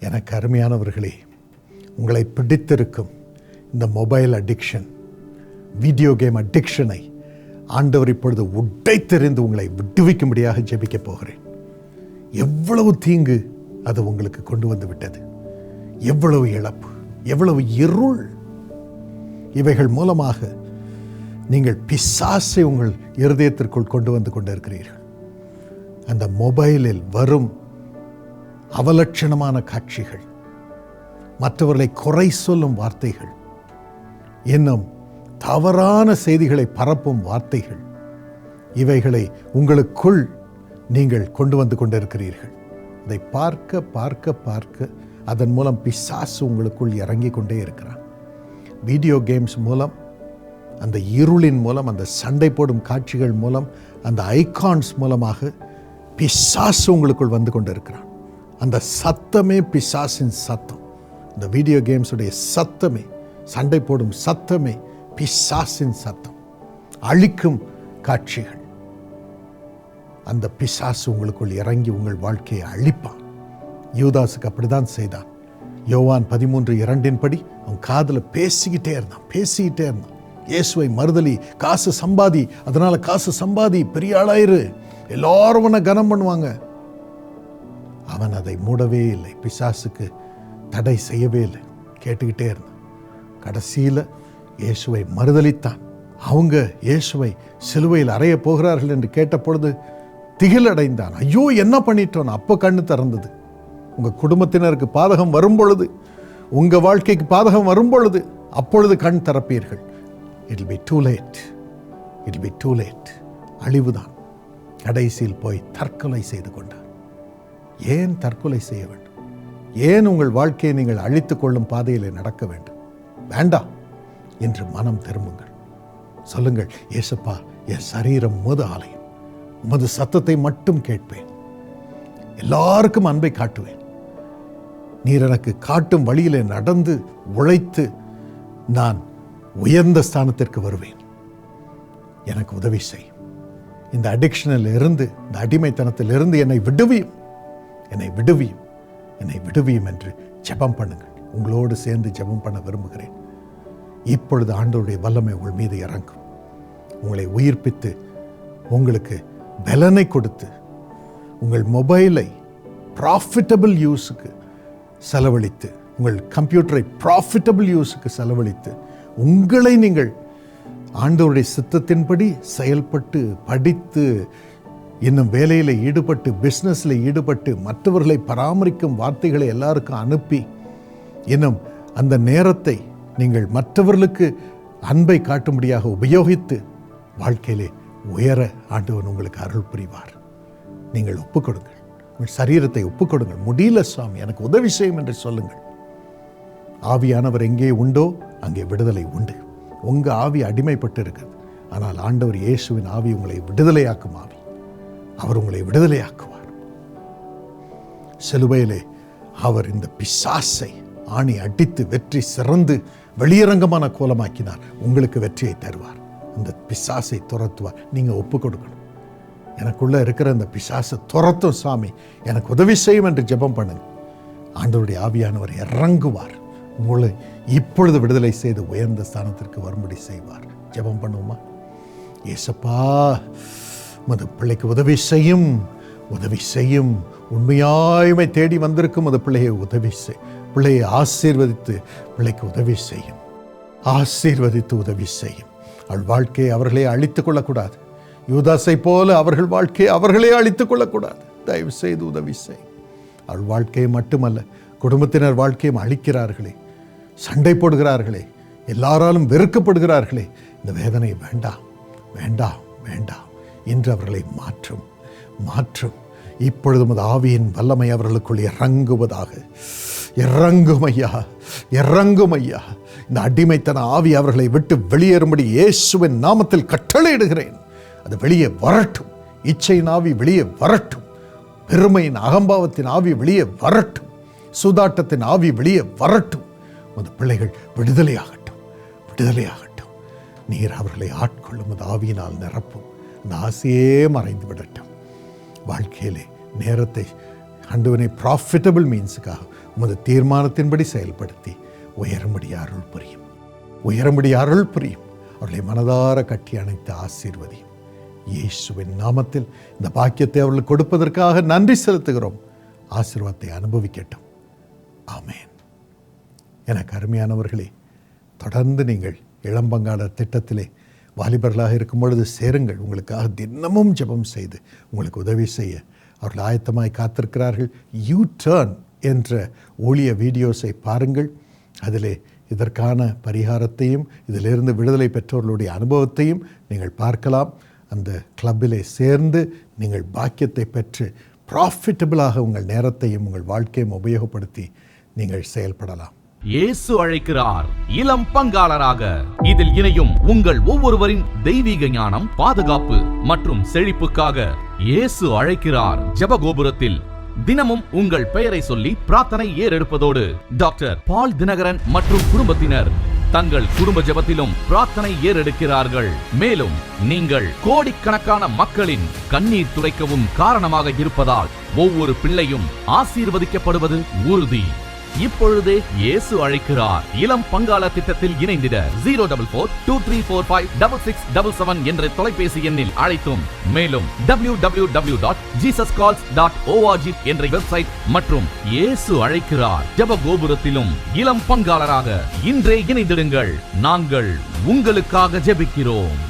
எனக்கு அருமையானவர்களே உங்களை பிடித்திருக்கும் இந்த மொபைல் அடிக்ஷன் வீடியோ கேம் அடிக்ஷனை ஆண்டவர் இப்பொழுது உடைத்தெறிந்து உங்களை விடுவிக்கும்படியாக ஜெபிக்கப் போகிறேன். எவ்வளவு தீங்கு அது உங்களுக்கு கொண்டு வந்து விட்டது. எவ்வளவு இழப்பு எவ்வளவு இருள். இவைகள் மூலமாக நீங்கள் பிசாசை உங்கள் இருதயத்திற்குள் கொண்டு வந்து கொண்டிருக்கிறீர்கள். அந்த மொபைலில் வரும் அவலட்சணமான காட்சிகள் மற்றவர்களை குறை சொல்லும் வார்த்தைகள் இன்னும் தவறான செய்திகளை பரப்பும் வார்த்தைகள் இவைகளை உங்களுக்குள் நீங்கள் கொண்டு வந்து கொண்டிருக்கிறீர்கள். அதை பார்க்க பார்க்க பார்க்க அதன் மூலம் பிசாசு உங்களுக்குள் இறங்கி கொண்டே இருக்கிறான். வீடியோ கேம்ஸ் மூலம் அந்த இருளின் மூலம் அந்த சண்டை போடும் காட்சிகள் மூலம் அந்த ஐகான்ஸ் மூலமாக பிசாசு உங்களுக்குள் வந்து கொண்டிருக்கிறான். அந்த சத்தமே பிசாசின் சத்தம். இந்த வீடியோ கேம்ஸுடைய சத்தமே சண்டை போடும் சத்தமே பிசாசின் சத்தம். அழிக்கும் காட்சிகள். அந்த பிசாசு உங்களுக்குள் இறங்கி உங்கள் வாழ்க்கையை அழிப்பான். யூதாஸுக்கு அப்படிதான் செய்தான். யோவான் பதிமூன்று இரண்டின்படி அவன் காதில் பேசிக்கிட்டே இருந்தான் பேசிக்கிட்டே இருந்தான். இயேசுவை மறுதலி காசு சம்பாதி அதனால காசு சம்பாதி பெரிய ஆளாயிரு. எல்லாரும் உன்னை கனம் பண்ணுவாங்க. அவன் அதை மூடவே இல்லை. பிசாசுக்கு தடை செய்யவே இல்லை. கேட்டுக்கிட்டே இருந்தான். கடைசியில் இயேசுவை மறுதலித்தான். அவங்க இயேசுவை சிலுவையில் அறைய போகிறார்கள் என்று கேட்ட பொழுது திகிலடைந்தான். ஐயோ என்ன பண்ணிட்டோம் அப்போ கண்ணு திறந்தது. உங்கள் குடும்பத்தினருக்கு பாதகம் வரும் பொழுது உங்கள் வாழ்க்கைக்கு பாதகம் வரும் பொழுது அப்பொழுது கண் திறப்பீர்கள். It be too late it be too late அழிவுதான். கடைசியில் போய் தற்கொலை செய்து கொண்டார். ஏன் தற்கொலை செய்ய வேண்டும்? ஏன் உங்கள் வாழ்க்கையை நீங்கள் அழித்துக் கொள்ளும் பாதையில் நடக்க வேண்டும்? வேண்டாம் என்று மனம் திரும்புங்கள். சொல்லுங்கள் ஏசப்பா என் சரீரம் உமது ஆலயம். உமது சத்தத்தை மட்டும் கேட்பேன். எல்லாருக்கும் அன்பை காட்டுவேன். நீர் எனக்கு காட்டும் வழியிலே நடந்து உழைத்து நான் உயர்ந்த ஸ்தானத்திற்கு வருவேன். எனக்கு உதவி செய். இந்த அடிக்ஷனில் இருந்து இந்த அடிமைத்தனத்திலிருந்து என்னை விடுவியும். என்னை விடுவியும் என்னை விடுவியும் என்று ஜெபம் பண்ணுங்கள். உங்களோடு சேர்ந்து ஜெபம் பண்ண விரும்புகிறேன். இப்பொழுது ஆண்டோருடைய வல்லமை உங்கள் மீது இறங்கும். உங்களை உயிர்ப்பித்து உங்களுக்கு பலனை கொடுத்து உங்கள் மொபைலை ப்ராஃபிட்டபிள் யூஸுக்கு செலவழித்து உங்கள் கம்ப்யூட்டரை ப்ராஃபிட்டபிள் யூஸுக்கு செலவழித்து உங்களை நீங்கள் ஆண்டவருடைய சித்தத்தின்படி செயல்பட்டு படித்து இன்னும் வேலையில் ஈடுபட்டு பிஸ்னஸில் ஈடுபட்டு மற்றவர்களை பராமரிக்கும் வார்த்தைகளை எல்லாருக்கும் அனுப்பி இன்னும் அந்த நேரத்தை நீங்கள் மற்றவர்களுக்கு அன்பை காட்டும்படியாக உபயோகித்து வாழ்க்கையிலே உயர ஆண்டவன் உங்களுக்கு அருள் புரிவார். நீங்கள் ஒப்புக்கொடுங்கள் உங்கள் சரீரத்தை ஒப்புக்கொடுங்கள் முடியல சுவாமி. எனக்கு உதவி செய்யும் என்று சொல்லுங்கள். ஆவியானவர் எங்கே உண்டோ அங்கே விடுதலை உண்டு. உங்கள் ஆவி அடிமைப்பட்டு இருக்கிறது ஆனால் ஆண்டவர் இயேசுவின் ஆவி உங்களை விடுதலையாக்கும் ஆவி. அவர் உங்களை விடுதலையாக்குவார். சிலுவையிலே அவர் இந்த பிசாசை ஆணி அடித்து வெற்றி சிறந்து வெளியரங்கமான கோலமாக்கினார். உங்களுக்கு வெற்றியை தருவார். அந்த பிசாசை துரத்துவார். நீங்கள் ஒப்பு கொடுக்கணும். எனக்குள்ளே இருக்கிற அந்த பிசாசை துரத்தும் சாமி எனக்கு உதவி செய்யும் என்று ஜெபம் பண்ணுங்க. ஆண்டவருடைய ஆவியானவர் இறங்குவார். உங்களை இப்பொழுது விடுதலை செய்து உயர்ந்த ஸ்தானத்திற்கு வரும்படி செய்வார். ஜெபம் பண்ணுவோமா? ஏசப்பா மது பிள்ளைக்கு உதவி செய்யும் உதவி செய்யும். உண்மையாய்மை தேடி வந்திருக்கும் அது பிள்ளையை உதவி செய். பிள்ளையை ஆசீர்வதித்து பிள்ளைக்கு உதவி செய்யும். ஆசீர்வதித்து உதவி செய்யும். அவள் வாழ்க்கையை அவர்களே அழித்துக் கொள்ளக்கூடாது. யூதாசை போல அவர்கள் வாழ்க்கையை அவர்களே அழித்துக் கொள்ளக்கூடாது. தயவு செய்து உதவி செய். அவள் வாழ்க்கையை மட்டுமல்ல குடும்பத்தினர் வாழ்க்கையும் அழிக்கிறார்களே. சண்டை போடுகிறார்களே. எல்லாராலும் வெறுக்கப்படுகிறார்களே. இந்த வேதனை வேண்டாம். வேண்டாம். வேண்டாம். இன்று அவர்களை மாற்றும். மாற்றும். இப்பொழுதும் அது ஆவியின் வல்லமை அவர்களுக்குள் இறங்குவதாக. இறங்கும் ஐயா இறங்கும் ஐயா இந்த அடிமைத்தன ஆவி அவர்களை விட்டு வெளியேறும்படி இயேசுவின் நாமத்தில் கட்டளையிடுகிறேன். அது வெளியே வரட்டும். இச்சையின் ஆவி வெளியே வரட்டும். பெருமையின் அகம்பாவத்தின் ஆவி வெளியே வரட்டும். சூதாட்டத்தின் ஆவி வெளியே வரட்டும். உமது பிள்ளைகள் விடுதலையாகட்டும். விடுதலையாகட்டும். நீர் அவர்களை ஆட்கொள்ளும். ஆவியினால் நிரப்பும். அந்த ஆசையே மறைந்து விடட்டும் வாழ்க்கையிலே நேரத்தை ஆண்டவனை ப்ராஃபிட்டபிள் மீன்ஸுக்காக உமது தீர்மானத்தின்படி செயல்படுத்தி உயரும்படி அருள் புரியும் உயரும்படி அருள் புரியும் அவர்களை மனதார கட்டி அணைத்து ஆசீர்வதியும் இயேசுவின் நாமத்தில் இந்த பாக்கியத்தை அவர்களுக்கு கொடுப்பதற்காக நன்றி செலுத்துகிறோம் ஆசீர்வாதத்தை அனுபவிக்கட்டும் ஆமேன் எனக்கு அருமையானவர்களே தொடர்ந்து நீங்கள் இளம்பங்காளர் திட்டத்திலே வாலிபர்களாக இருக்கும் பொழுது சேருங்கள். உங்களுக்காக தினமும் ஜெபம் செய்து உங்களுக்கு உதவி செய்ய. அவர்கள் ஆயத்தமாய் காத்திருக்கிறார்கள். யூ டர்ன் என்ற ஊழிய வீடியோஸை பாருங்கள். அதிலே இதற்கான பரிகாரத்தையும் இதிலிருந்து விடுதலை பெற்றவர்களுடைய அனுபவத்தையும் நீங்கள் பார்க்கலாம். அந்த கிளப்பிலே சேர்ந்து நீங்கள் பாக்கியத்தை பெற்று ப்ராஃபிட்டபிளாக உங்கள் நேரத்தையும் உங்கள் வாழ்க்கையும் உபயோகப்படுத்தி நீங்கள் செயல்படலாம். இயேசு அழைக்கிறார். இளம் பங்காளராக. இதில் இணையும் உங்கள் ஒவ்வொருவரின் தெய்வீக ஞானம் பாதுகாப்பு மற்றும் செழிப்புக்காக இயேசு அழைக்கிறார். ஜபகோபுரத்தில் தினமும் உங்கள் பெயரை சொல்லி பிரார்த்தனை ஏறெடுப்பதோடு டாக்டர் பால் தினகரன் மற்றும் குடும்பத்தினர் தங்கள் குடும்ப ஜெபத்திலும் பிரார்த்தனை ஏறெடுக்கிறார்கள். மேலும் நீங்கள் கோடிக்கணக்கான மக்களின் கண்ணீர் துடைக்கவும் காரணமாக இருப்பதால் ஒவ்வொரு பிள்ளையும் ஆசீர்வதிக்கப்படுவது உறுதி. இப்பொழுதே இயேசு அழைக்கிறார். இளம் பங்காள திட்டத்தில் இணைந்திட zero double four two three four five double six double seven என்ற தொலைபேசி எண்ணில் அழைத்தும். மேலும் W W W dot Jesus calls dot ORG என்ற வெப்சைட் மற்றும் இயேசு அழைக்கிறார். ஜெப கோபுரத்திலும் இளம் பங்காளராக இன்றே இணைந்திடுங்கள். நாங்கள் உங்களுக்காக ஜெபிக்கிறோம்.